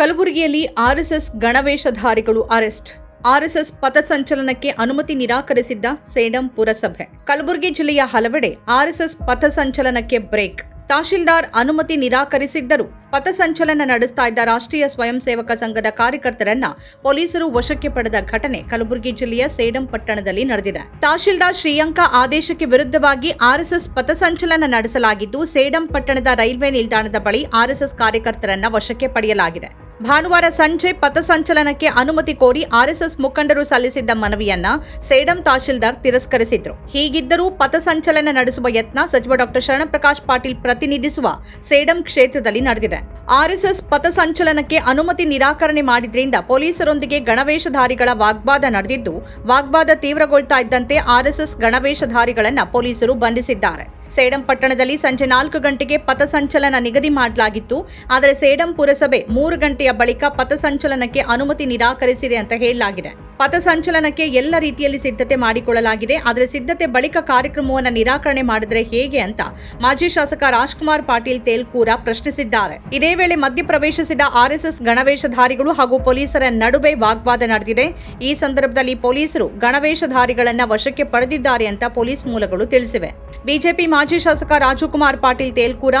ಕಲಬುರಗಿಯಲ್ಲಿ ಆರ್ಎಸ್ಎಸ್ ಗಣವೇಷಧಾರಿಗಳು arrest. RSS ಪಥಸಂಚಲನಕ್ಕೆ ಅನುಮತಿ ನಿರಾಕರಿಸಿದ್ದ ಸೇಡಂ ಪುರಸಭೆ. ಕಲಬುರಗಿ ಜಿಲ್ಲೆಯ ಹಲವೆಡೆ ಆರ್ಎಸ್ಎಸ್ ಪಥಸಂಚಲನಕ್ಕೆ ಬ್ರೇಕ್. ತಹಶೀಲ್ದಾರ್ ಅನುಮತಿ ನಿರಾಕರಿಸಿದ್ದರು ಪಥಸಂಚಲನ ನಡೆಸ್ತಾ ಇದ್ದ ರಾಷ್ಟ್ರೀಯ ಸ್ವಯಂ ಸೇವಕ ಸಂಘದ ಕಾರ್ಯಕರ್ತರನ್ನ ಪೊಲೀಸರು ವಶಕ್ಕೆ ಪಡೆದ ಘಟನೆ ಕಲಬುರಗಿ ಜಿಲ್ಲೆಯ ಸೇಡಂ ಪಟ್ಟಣದಲ್ಲಿ ನಡೆದಿದೆ. ತಹಶೀಲ್ದಾರ್ ಶ್ರೀಯಂಕ ಆದೇಶಕ್ಕೆ ವಿರುದ್ಧವಾಗಿ ಆರ್ಎಸ್ಎಸ್ ಪಥಸಂಚಲನ ನಡೆಸಲಾಗಿದ್ದು, ಸೇಡಂ ಪಟ್ಟಣದ ರೈಲ್ವೆ ನಿಲ್ದಾಣದ ಬಳಿ ಆರ್ಎಸ್ಎಸ್ ಕಾರ್ಯಕರ್ತರನ್ನ ವಶಕ್ಕೆ ಪಡೆಯಲಾಗಿದೆ. ಭಾನುವಾರ ಸಂಜೆ ಪಥಸಂಚಲನಕ್ಕೆ ಅನುಮತಿ ಕೋರಿ ಆರ್ಎಸ್ಎಸ್ ಮುಖಂಡರು ಸಲ್ಲಿಸಿದ್ದ ಮನವಿಯನ್ನ ಸೇಡಂ ತಹಶೀಲ್ದಾರ್ ತಿರಸ್ಕರಿಸಿದ್ರು. ಹೀಗಿದ್ದರೂ ಪಥಸಂಚಲನ ನಡೆಸುವ ಯತ್ನ ಸಚಿವ ಡಾಕ್ಟರ್ ಶರಣಪ್ರಕಾಶ್ ಪಾಟೀಲ್ ಪ್ರತಿನಿಧಿಸುವ ಸೇಡಂ ಕ್ಷೇತ್ರದಲ್ಲಿ ನಡೆದಿದೆ. ಆರ್ಎಸ್ಎಸ್ ಪಥಸಂಚಲನಕ್ಕೆ ಅನುಮತಿ ನಿರಾಕರಣೆ ಮಾಡಿದ್ರಿಂದ ಪೊಲೀಸರೊಂದಿಗೆ ಗಣವೇಶಧಾರಿಗಳ ವಾಗ್ವಾದ ನಡೆದಿದ್ದು, ವಾಗ್ವಾದ ತೀವ್ರಗೊಳ್ತಾ ಇದ್ದಂತೆ ಆರ್ಎಸ್ಎಸ್ ಗಣವೇಶಧಾರಿಗಳನ್ನು ಪೊಲೀಸರು ಬಂಧಿಸಿದ್ದಾರೆ. ಸೇಡಂ ಪಟ್ಟಣದಲ್ಲಿ ಸಂಜೆ ನಾಲ್ಕು ಗಂಟೆಗೆ ಪಥಸಂಚಲನ ನಿಗದಿ ಮಾಡಲಾಗಿತ್ತು. ಆದರೆ ಸೇಡಂ ಪುರಸಭೆ ಮೂರು ಗಂಟೆಯ ಬಳಿಕ ಪಥಸಂಚಲನಕ್ಕೆ ಅನುಮತಿ ನಿರಾಕರಿಸಿದೆ ಅಂತ ಹೇಳಲಾಗಿದೆ. ಪಥಸಂಚಲನಕ್ಕೆ ಎಲ್ಲ ರೀತಿಯಲ್ಲಿ ಸಿದ್ಧತೆ ಮಾಡಿಕೊಳ್ಳಲಾಗಿದೆ. ಆದರೆ ಸಿದ್ಧತೆ ಬಳಿಕ ಕಾರ್ಯಕ್ರಮವನ್ನು ನಿರಾಕರಣೆ ಮಾಡಿದರೆ ಹೇಗೆ ಅಂತ ಮಾಜಿ ಶಾಸಕ ರಾಜ್ಕುಮಾರ್ ಪಾಟೀಲ್ ತೇಲ್ಕೂರ ಪ್ರಶ್ನಿಸಿದ್ದಾರೆ. ಇದೇ ವೇಳೆ ಮಧ್ಯಪ್ರವೇಶಿಸಿದ ಆರ್ಎಸ್ಎಸ್ ಗಣವೇಶಧಾರಿಗಳು ಹಾಗೂ ಪೊಲೀಸರ ನಡುವೆ ವಾಗ್ವಾದ ನಡೆದಿದೆ. ಈ ಸಂದರ್ಭದಲ್ಲಿ ಪೊಲೀಸರು ಗಣವೇಷಧಾರಿಗಳನ್ನ ವಶಕ್ಕೆ ಪಡೆದಿದ್ದಾರೆ ಅಂತ ಪೊಲೀಸ್ ಮೂಲಗಳು ತಿಳಿಸಿವೆ. ಬಿಜೆಪಿ ಮಾಜಿ ಶಾಸಕ ರಾಜುಕುಮಾರ್ ಪಾಟೀಲ್ ತೇಲ್ಕೂರ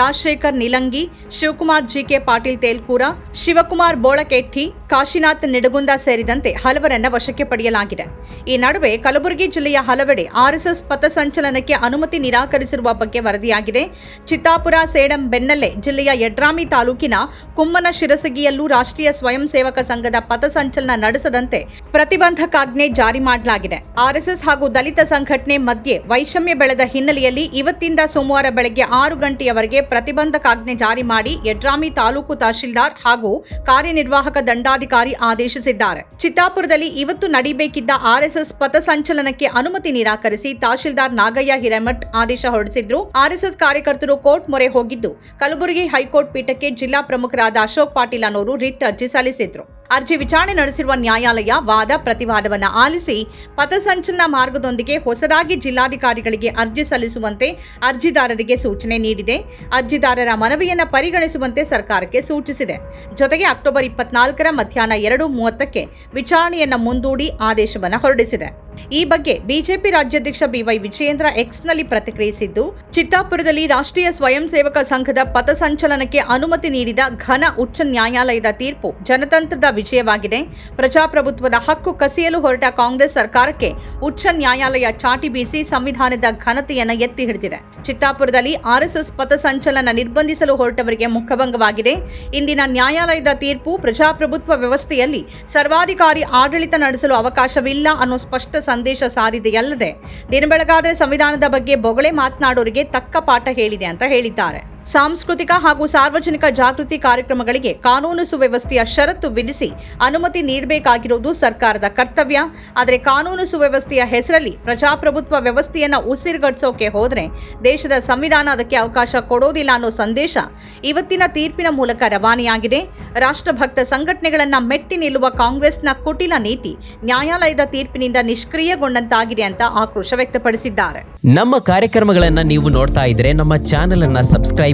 ರಾಜಶೇಖರ್ ನಿಲಂಗಿ, ಶಿವಕುಮಾರ್ ಜಿಕೆ ಪಾಟೀಲ್ ತೇಲ್ಕೂರ ಶಿವಕುಮಾರ್ ಬೋಳಕೆಟ್ಟಿ ಕಾಶಿನಾಥ್ ನಿಡಗುಂದ ಸೇರಿದಂತೆ ಹಲವರನ್ನ ವಶಕ್ಕೆ ಪಡೆಯಲಾಗಿದೆ. ಈ ನಡುವೆ ಕಲಬುರಗಿ ಜಿಲ್ಲೆಯ ಹಲವೆಡೆ ಆರ್ಎಸ್ಎಸ್ ಪಥಸಂಚಲನಕ್ಕೆ ಅನುಮತಿ ನಿರಾಕರಿಸಿರುವ ಬಗ್ಗೆ ವರದಿಯಾಗಿದೆ. ಚಿತ್ತಾಪುರ, ಸೇಡಂ, ಬೆನ್ನಲ್ಲೇ ಜಿಲ್ಲೆಯ ಯಡ್ರಾಮಿ ತಾಲೂಕಿನ ಕುಮ್ಮನ ಶಿರಸಗಿಯಲ್ಲೂ ರಾಷ್ಟ್ರೀಯ ಸ್ವಯಂ ಸೇವಕ ಸಂಘದ ಪಥಸಂಚಲನ ನಡೆಸದಂತೆ ಪ್ರತಿಬಂಧಕಾಜ್ಞೆ ಜಾರಿ ಮಾಡಲಾಗಿದೆ. ಆರ್ಎಸ್ಎಸ್ ಹಾಗೂ ದಲಿತ ಸಂಘಟನೆ ಮಧ್ಯೆ ವೈಷಮ್ಯ ಬೆಳೆದ ಹಿನ್ನೆಲೆಯಲ್ಲಿ ಇವತ್ತಿಂದ ಸೋಮವಾರ ಬೆಳಗ್ಗೆ ಆರು ಗಂಟೆಯವರೆಗೆ ಪ್ರತಿಬಂಧಕಾಜ್ಞೆ ಜಾರಿ ಮಾಡಿ ಯಡ್ರಾಮಿ ತಾಲೂಕು ತಹಶೀಲ್ದಾರ್ ಹಾಗೂ ಕಾರ್ಯನಿರ್ವಾಹಕ ದಂಡಾಧಿಕಾರಿ ಆದೇಶಿಸಿದ್ದಾರೆ. ಚಿತ್ತಾಪುರದಲ್ಲಿ ಇವತ್ತು ನಡೀಬೇಕಿದ್ದ ಆರ್ಎಸ್ಎಸ್ ಪಥಸಂಚಲನಕ್ಕೆ ಅನುಮತಿ ನಿರಾಕರಿಸಿ ತಹಶೀಲ್ದಾರ್ ನಾಗಯ್ಯ ಹಿರೇಮಠ್ ಆದೇಶ ಹೊರಡಿಸಿದ್ರು. ಆರ್ಎಸ್ಎಸ್ ಕಾರ್ಯಕರ್ತರು ಕೋರ್ಟ್ ಮೊರೆ ಹೋಗಿದ್ದು. ಕಲಬುರಗಿ ಹೈಕೋರ್ಟ್ ಪೀಠಕ್ಕೆ ಜಿಲ್ಲಾ ಪ್ರಮುಖರಾದ ಅಶೋಕ್ ಪಾಟೀಲ್ ಅನ್ನೋರು ರಿಟ್ ಅರ್ಜಿ ಸಲ್ಲಿಸಿದ್ರು. ಅರ್ಜಿ ವಿಚಾರಣೆ ನಡೆಸಿರುವ ನ್ಯಾಯಾಲಯ ವಾದ ಪ್ರತಿವಾದವನ್ನು ಆಲಿಸಿ ಪಥಸಂಚಲನ ಮಾರ್ಗದೊಂದಿಗೆ ಹೊಸದಾಗಿ ಜಿಲ್ಲಾಧಿಕಾರಿಗಳಿಗೆ ಅರ್ಜಿ ಸಲ್ಲಿಸುವಂತೆ ಅರ್ಜಿದಾರರಿಗೆ ಸೂಚನೆ ನೀಡಿದೆ. ಅರ್ಜಿದಾರರ ಮನವಿಯನ್ನು ಪರಿಗಣಿಸುವಂತೆ ಸರ್ಕಾರಕ್ಕೆ ಸೂಚಿಸಿದೆ. ಜೊತೆಗೆ ಅಕ್ಟೋಬರ್ ಇಪ್ಪತ್ನಾಲ್ಕರ ಮಧ್ಯಾಹ್ನ ಎರಡು ಮೂವತ್ತಕ್ಕೆ ವಿಚಾರಣೆಯನ್ನು ಮುಂದೂಡಿ ಆದೇಶವನ್ನು ಹೊರಡಿಸಿದೆ. ಈ ಬಗ್ಗೆ ಬಿಜೆಪಿ ರಾಜ್ಯಾಧ್ಯಕ್ಷ ಬಿವೈ ವಿಜಯೇಂದ್ರ ಎಕ್ಸ್ನಲ್ಲಿ ಪ್ರತಿಕ್ರಿಯಿಸಿದ್ದು, ಚಿತ್ತಾಪುರದಲ್ಲಿ ರಾಷ್ಟ್ರೀಯ ಸ್ವಯಂ ಸೇವಕ ಸಂಘದ ಪಥಸಂಚಲನಕ್ಕೆ ಅನುಮತಿ ನೀಡಿದ ಘನ ಉಚ್ಚ ನ್ಯಾಯಾಲಯದ ತೀರ್ಪು ಜನತಂತ್ರದ ವಿಜಯವಾಗಿದೆ. ಪ್ರಜಾಪ್ರಭುತ್ವದ ಹಕ್ಕು ಕಸಿಯಲು ಹೊರಟ ಕಾಂಗ್ರೆಸ್ ಸರ್ಕಾರಕ್ಕೆ ಉಚ್ಚ ನ್ಯಾಯಾಲಯ ಚಾಟಿ ಬೀಸಿ ಸಂವಿಧಾನದ ಘನತೆಯನ್ನು ಎತ್ತಿ ಹಿಡಿದಿದೆ. ಚಿತ್ತಾಪುರದಲ್ಲಿ ಆರ್ಎಸ್ಎಸ್ ಪಥಸಂಚಲನ ನಿರ್ಬಂಧಿಸಲು ಹೊರಟವರಿಗೆ ಮುಖಭಂಗವಾಗಿದೆ. ಇಂದಿನ ನ್ಯಾಯಾಲಯದ ತೀರ್ಪು ಪ್ರಜಾಪ್ರಭುತ್ವ ವ್ಯವಸ್ಥೆಯಲ್ಲಿ ಸರ್ವಾಧಿಕಾರಿ ಆಡಳಿತ ನಡೆಸಲು ಅವಕಾಶವಿಲ್ಲ ಅನ್ನೋ ಸ್ಪಷ್ಟ ಸಂದೇಶ ಸಾರಿದೆಯಲ್ಲದೆ ದಿನಬೆಳಗಾದರೆ ಸಂವಿಧಾನದ ಬಗ್ಗೆ ಬೊಗಳೆ ಮಾತನಾಡೋರಿಗೆ ತಕ್ಕ ಪಾಠ ಹೇಳಿದೆ ಅಂತ ಹೇಳಿದ್ದಾರೆ. ಸಾಂಸ್ಕೃತಿಕ ಹಾಗೂ ಸಾರ್ವಜನಿಕ ಜಾಗೃತಿ ಕಾರ್ಯಕ್ರಮಗಳಿಗೆ ಕಾನೂನು ಸುವ್ಯವಸ್ಥೆಯ ಷರತ್ತು ವಿಧಿಸಿ ಅನುಮತಿ ನೀಡಬೇಕಾಗಿರುವುದು ಸರ್ಕಾರದ ಕರ್ತವ್ಯ. ಆದರೆ ಕಾನೂನು ಸುವ್ಯವಸ್ಥೆಯ ಹೆಸರಲ್ಲಿ ಪ್ರಜಾಪ್ರಭುತ್ವ ವ್ಯವಸ್ಥೆಯನ್ನ ಉಸಿರುಗಟ್ಟಿಸೋಕೆ ಹೋದರೆ ದೇಶದ ಸಂವಿಧಾನ ಅದಕ್ಕೆ ಅವಕಾಶ ಕೊಡೋದಿಲ್ಲ ಅನ್ನೋ ಸಂದೇಶ ಇವತ್ತಿನ ತೀರ್ಪಿನ ಮೂಲಕ ರವಾನೆಯಾಗಿದೆ. ರಾಷ್ಟ್ರಭಕ್ತ ಸಂಘಟನೆಗಳನ್ನ ಮೆಟ್ಟಿ ನಿಲ್ಲುವ ಕಾಂಗ್ರೆಸ್ನ ಕುಟಿಲ ನೀತಿ ನ್ಯಾಯಾಲಯದ ತೀರ್ಪಿನಿಂದ ನಿಷ್ಕ್ರಿಯಗೊಂಡಂತಾಗಿದೆ ಅಂತ ಆಕ್ರೋಶ ವ್ಯಕ್ತಪಡಿಸಿದ್ದಾರೆ. ನಮ್ಮ ಕಾರ್ಯಕ್ರಮಗಳನ್ನು ನೀವು ನೋಡ್ತಾ ಇದ್ರೆ ನಮ್ಮ ಚಾನೆಲ್ ಅನ್ನ ಸಬ್ಸ್ಕ್ರೈಬ್